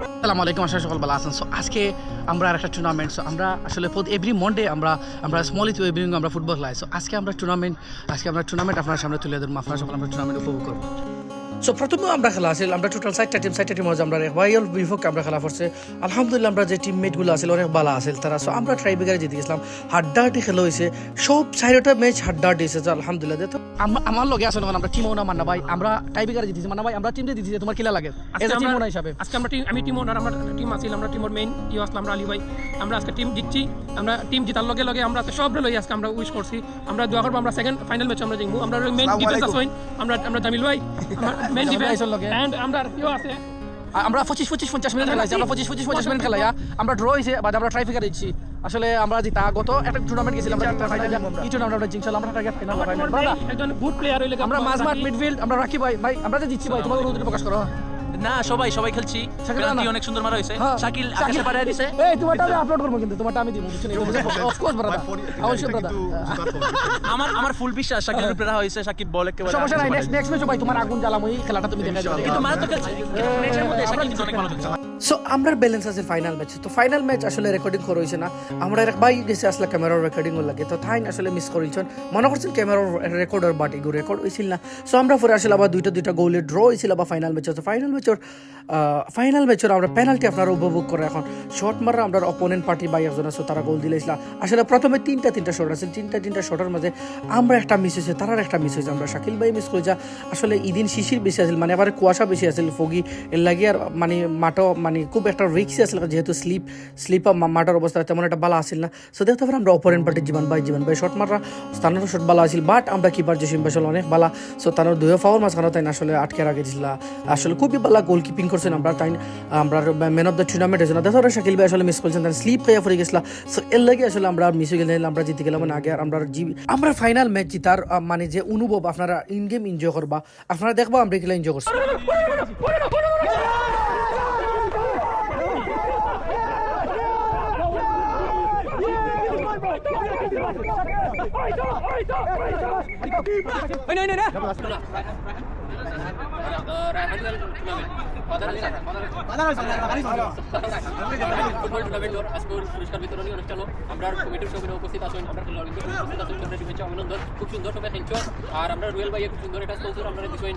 আসসালামু আলাইকুম আসলে সকল ভালো আছেন। সো আজকে আমরা একটা টুর্নামেন্ট সো আমরা আসলে এভরি মন্ডে আমরা আমরা স্মল ইথ ইভিনিং আমরা ফুটবল খেলাই। সো আজকে আমরা টুর্নামেন্ট আজকে আমরা টুর্নামেন্ট আপনার সামনে তুলে ধরবো। আপনারা সকল আমরা টুর্নামেন্ট উপভোগ করব। সো প্রথমে আমরা খেলা আছিল আমরা টোটাল সাইডটা টিম সাইডটা টিম হচ্ছে আমরা ওয়াইল বিভক্ত আমরা খেলা করছে। আলহামদুলিল্লাহ, আমরা যে টিমমেটগুলো আছিল অনেক ভালো আছিল তারা। সো আমরা ট্রাই বিগারে জিতে গেছিলাম। হাড্ডাহাড্ডি খেলা হয়েছে। সব সাইডটা ম্যাচ হাড্ডাহাড্ডি হয়েছে। আলহামদুলিল্লাহ আম- আমার লগে আছে আমরা টিমও না মান্না ভাই আমরা টাই বিগারে জিতেছি মান্না ভাই আমরা টিমটা জিতেছি তোমার কিলা লাগে? আজকে এজ টিম আমরা- ওনা হিসাবে। আজকে আমরা টিম আমি টিম ওনার আমার টিম আছিল আমরা টিমের মেইন ইউ আসলাম আমরা আলী ভাই। আমরা আজকে টিম জিতছি আমরা টিম জিতার লগে লগে আমরা সব সব লই আজকে আমরা উইশ করছি। আমরা দোয়া করব আমরা সেকেন্ড ফাইনাল ম্যাচ আমরা জিতবো। আমরা মেইন ডিফেন্স আছে আমরা আমরা জামিল ভাই মেইন ডিফেন্স। এন্ড আমরা কিও আছে। আমরা পঁচিশ পঁচিশ পঞ্চাশ মিনিট খেলাইছি আমরা পঁচিশ পঁচিশ পঞ্চাশ মিনিট খেলাইয়া আমরা ড্র হয়েছে বাদ আমরা ট্রাই ফিকার দিচ্ছি। আসলে আমরা জিতা। গত একটা টুর্নামেন্ট গেছিলাম আমরা এই টুর্নামেন্ট আমরা জিতছিলাম আমরা টার্গেট ফাইনাল ব্রাদা একজন গুড প্লেয়ার হইলে আমরা মাঝমাঠ মিডফিল্ড আমরা রাখি ভাই। ভাই আমরা যে দিচ্ছি ভাই তোমার অনুরোধ প্রকাশ করো। না সবাই সবাই খেলছি। পেনাল্টি অনেক সুন্দর মারা হয়েছে। হ্যাঁ। শাকিল আকাশে দিছে। এই তোমারটা আমি আপলোড করব কিন্তু তোমারটা আমি দিব বুঝছ অফ কোর্স ব্রাদা অবশ্যই ব্রাদা আমার আমার ফুল বিশ্বাস শাকিলের উপরে রাখা হয়েছে শাকিব বল একেবারে সমস্যা নাই নেক্সট নেক্সট ম্যাচ ভাই তোমার আগুন জ্বালাম ওই খেলাটা তুমি দেখা যাবে কিন্তু মারাত্মক খেলছে। ম্যাচের মধ্যে শাকিল কিন্তু অনেক ভালো খেলছে। সো আমরা ব্যালেন্স আছে ফাইনাল ম্যাচ তো ফাইনাল ম্যাচ আসলে রেকর্ডিং করা হয়েছে না। আমরা এক বাই গেছে আসলে ক্যামেরার রেকর্ডিং লাগে। তো তাই আসলে মিস করেছেন মনে করছেন ক্যামেরার রেকর্ডার বাট এগুলো রেকর্ড হয়েছিল না। সো আমরা পরে আসলে আবার দুইটা দুইটা গোলে ড্র হয়েছিল বা ফাইনাল ম্যাচ তো ফাইনাল ম্যাচের ফাইনাল ম্যাচের আমরা পেনাল্টি আপনারা উপভোগ করে এখন শর্ট মারা আমরা অপোনেন্ট পার্টি বাই একজন আছে, তারা গোল দিলেছিল আসলে প্রথমে তিনটা তিনটা শট আছে, তিনটা তিনটা শটের মাঝে আমরা একটা মিস হয়েছে, তারার একটা মিস হয়েছে, আমরা শাকিল ভাই মিস করেছে। আসলে ইদিন শিশির বেশি আছিল মানে আবার কুয়াশা বেশি আছিল, ফগি, এর লাগি আর মানে মাঠও মানে খুব একটা রিক্সি আছিল, যেহেতু স্লিপ স্লিপ মাঠের অবস্থা তেমন একটা ভালো আসছিল না। সো দেখতে পারে আমরা অপোনেন্ট পার্টির জীবন ভাই জীবন ভাই শট মারা স্থানের শট ভালো আছিল বাট আমরা কিপার জসিম ভাই আসলে অনেক ভালো সো তার দুই ফাউল মাঝখানে তাই আসলে আটকে রাখে দিছিল। আসলে খুবই ভালো গোল কিপিং করছেন, আমরা তাই আমরা ম্যান অফ দ্য টুর্নামেন্ট হয়েছিল দেখো শাকিল ভাই আসলে মিস করছেন তাই স্লিপ খাইয়া পড়ে গেছিল। সো এর লাগে আসলে আমরা মিস হয়ে গেলাম, আমরা জিতে গেলাম মানে আগে আর আমরা জি আমরা ফাইনাল ম্যাচ জিতার মানে যে অনুভব আপনারা ইন গেম এনজয় করবা, আপনারা দেখবা আমরা কিলা এনজয় করছি। ফুটবল টুর্নামেন্টর আজকের পুরস্কার বিতরণী অনুষ্ঠান আমরা কমিটির সঙ্গে উপস্থিত আছেন আমরা খেলোয়াড় উপস্থিত আছেন আমরা শুভেচ্ছা অভিনন্দন খুব সুন্দর সবাই আর আমরা রুয়েল খুব সুন্দর স্পন্সর দিচ্ছেন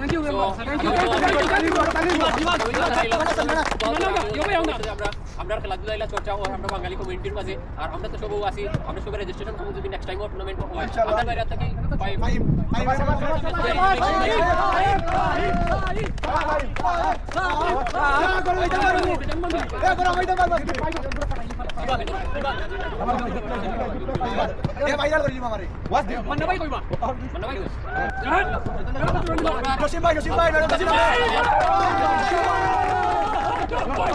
আমরা আমরা খেলাধুলা এলা চর্চা হয় আমরা বাঙালি কমিউনিটির মাঝে আর আমরা তো সবও আছি আমরা সবাই রেজিস্ট্রেশন করব যদি নেক্সট টাইমও টুর্নামেন্ট হয় আমরা বাইরে থাকি মান্না ভাই কইবা মান্না ভাই Vamos,